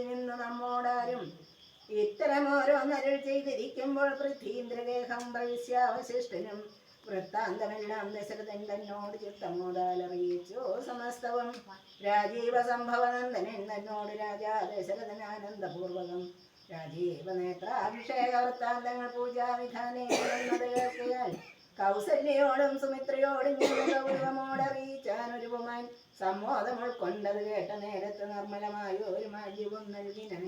നിന്ന് നമ്മോടാരും ഇത്തരമോരോന്നരുൾ ചെയ്തിരിക്കുമ്പോൾ പൃഥ്വീന്ദ്രഗേഹം ഭവിഷ്യാവശിഷ്ടനും വൃത്താന്തമെല്ലാം ദശരഥൻ തന്നോട് ചിത്തമോടാൽ അറിയിച്ചു സമസ്തവും രാജീവ സംഭവനന്ദനൻ തന്നോട് രാജാ ദശരഥൻ ആനന്ദപൂർവകം രാജീവ നേത്രാഭിഷേക വൃത്താന്തങ്ങൾ പൂജാവിധാനേ കേൾക്കയാൽ കൗസല്യയോടും സുമിത്രയോടും ഗൗരവമോടറിയിച്ചാനൊരുപമാൻ സമ്മോദം ഉൾക്കൊണ്ടത് കേട്ട നേരത്ത് നിർമ്മലമായ ഒരു മാജ്യവും നൽകിനാൻ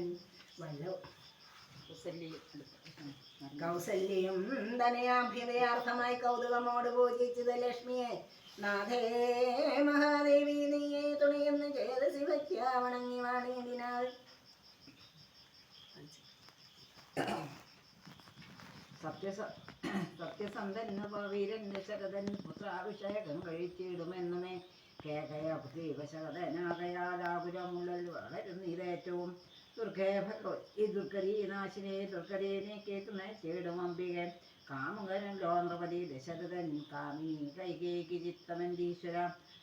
വല്ല കൗസല്യം ധനയാഭ്യതയാർത്ഥമായി കൗതുകമോട് പൂജിച്ചത് ലക്ഷ്മിയെ. നാഥേ സത്യസ സത്യസന്ധൻ വീരൻ ശരതൻ പുത്രാഭിഷേകം കഴിച്ചിടുമെന്നുമേ കേകയ ദീപശകതനാകയാലാപുരമുള്ളിൽ വളരുന്നീരേറ്റവും ദുർഗേ ഈ ദുർഗരീ നാശിനെ ദുർഗരീനെ കേത്തുമേ ചേടും അംബികൻ കാമുകരൻ ലോന്ദ്രപതി ദശരഥൻ കാമിനി കൈകേകി ചിത്തമന്തീശ്വര.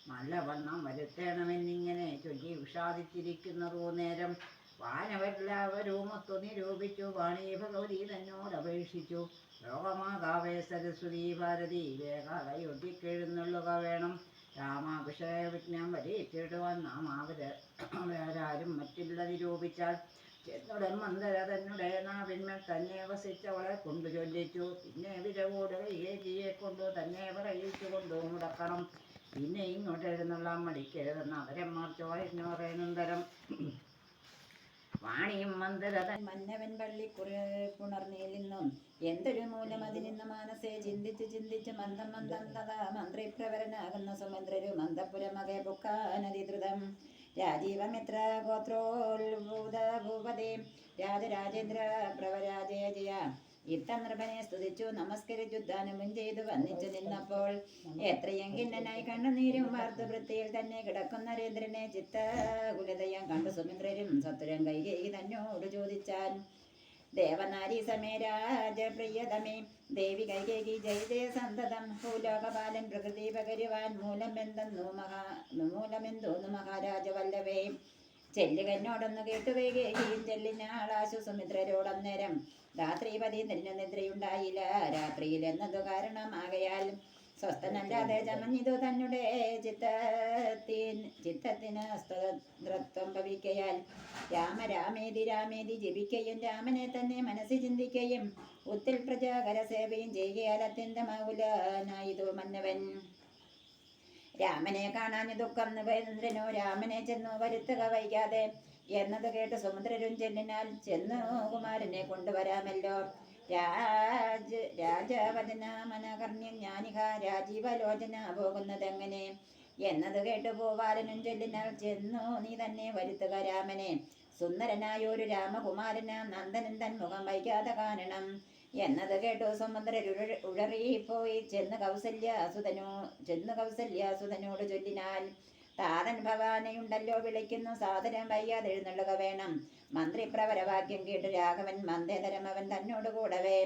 നല്ലവണ്ണം വരുത്തേണമെന്നിങ്ങനെ ചൊല്ലി വിഷാദിച്ചിരിക്കുന്നതോ നേരം വാനവരെല്ലാവരും ഒത്തു നിരൂപിച്ചു വാണി ഭഗവതി തന്നോട് അപേക്ഷിച്ചു. ലോകമാതാവേ സരസ്വതി ഭാരതി വേഗാലയൊട്ടിക്കെഴുന്നള്ളുക വേണം. രാമാഭിഷേകവിജ്ഞാൻ വരയിച്ചിടുവാൻ നാം അവർ വേറാരും മറ്റില്ല നിരൂപിച്ചാൽ. ചെന്നുടൻ മന്ദര തന്നെ നാവിന്മേൽ തന്നെ വസിച്ചവളെ കൊണ്ടു ചൊല്ലിച്ചു. പിന്നെ വിരകൂട് ഏജിയെ കൊണ്ടു തന്നെ പറയിച്ചു കൊണ്ടു മുടക്കണം. പിന്നെ ഇങ്ങോട്ട് എഴുന്നള്ളാൻ മടിക്കരുതെന്ന് മാർച്ചോ ചോദിച്ചു പറയുന്നതരം വാണിയും മന്ദരത. മന്നവൻ പള്ളി പുണർന്നേലിന്നും എന്തൊരു മൂലം അതിനിന്ന് മാനസെ ചിന്തിച്ച് ചിന്തിച്ച് മന്ദം മന്ദം തഥാ മന്ത്രിപ്രവരനാകുന്ന സുമന്ത്രരു മന്ദപുരമകെ ബുക്കാനതിദ്രുതം രാജീവമിത്ര ഗോത്രോത്ഭൂത ഭൂപതി രാജരാജേന്ദ്ര പ്രവരാജയ ജയ ഇത്ത സ്തുതിച്ചു നമസ്കരിച്ചുദ്ധാനവും ചെയ്തു വന്നിച്ചു നിന്നപ്പോൾ എത്രയും ഖിന്നനായി കണ്ണുനീരും വാർത്തു വൃത്തിയിൽ തന്നെ കിടക്കുന്ന നരേന്ദ്രനെ ചിത്തകുലതയം കണ്ടു സുമിത്രരും സത്തുരം കൈകേയി തന്നോട് ചോദിച്ചാൻ. ദേവനാരി സമേരാജപ്രിയതമേ രാജപ്രിയതമേ ദേവി കൈകേകി ജയ സന്തതം. ഭൂലോകപാലൻ പ്രകൃതി പകരുവാൻ മൂലമെന്തെന്നു മഹാ മൂലമെന്തോന്നു മഹാരാജവല്ലവേ ചെല്ലുകന്നോടൊന്ന് കേട്ടു വൈകേകിയും ചെല്ലിനാളാശു സുമിത്രരോടന്നേരം രാത്രിപതി നിന്നു നിദ്രയുണ്ടായില്ല. രാത്രിയിൽ എന്നതു കാരണമാകയാൽ സ്വസ്ഥനല്ലാതെ ചമഞ്ഞിതു തന്നെ ചിത്തത്തിൻ ചിത്തത്തിന് സ്വതന്ത്രത്വം ഭവിക്കയാൽ രാമ രാമേതി രാമേതി ജപിക്കയും രാമനെ തന്നെ മനസ്സിൽ ചിന്തിക്കുകയും ഉത്തിൽ പ്രജാകര സേവയും ചെയ്യുകയാൽ അത്യന്തമാകുലനായിതു മന്നവൻ. രാമനെ ദുഃഖം നിവേന്ദ്രനോ രാമനെ ചെന്നു വരുത്തുക വൈകാതെ. എന്നത് കേട്ട് സമുദ്രരും ചെല്ലിനാൽ ചെന്നു കുമാരനെ കൊണ്ടുവരാമല്ലോ. രാജ രാജവദന മനകർണ്യം ജ്ഞാനിക രാജീവലോചന പോകുന്നതെങ്ങനെ? എന്നത് കേട്ട് പോവാരനും ചൊല്ലിനാൽ ചെന്നു നീ തന്നെ വരുത്തുക രാമനെ. സുന്ദരനായ ഒരു രാമകുമാരന നന്ദനൻ തൻ മുഖം വൈകാതെ കാണണം. എന്നത് കേട്ടു. സമുദ്രർ ഉഴറിപ്പോയി ചെന്ന് കൗസല്യാസുതനോ ചെന്ന് കൗസല്യാസുതനോട് ചൊല്ലിനാൽ താതൻ ഭവാനയുണ്ടല്ലോ വിളിക്കുന്നു. സാധനം വയ്യാതെ എഴുന്നള്ളുക വേണം. മന്ത്രി പ്രവരവാക്യം കേട്ടു രാഘവൻ മന്ദേതരം അവൻ തന്നോട് കൂടവേ.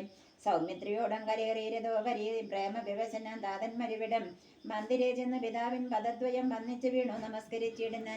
സൗമിത്രിയോടം കരേറിയതോ പരി പ്രേമ വിവശനം താതൻ മരുവിടം മന്ദിരേ ചെന്ന് പിതാവിൻ പദദ്വയം വന്നിച്ചു വീണു. നമസ്കരിച്ചിടുന്ന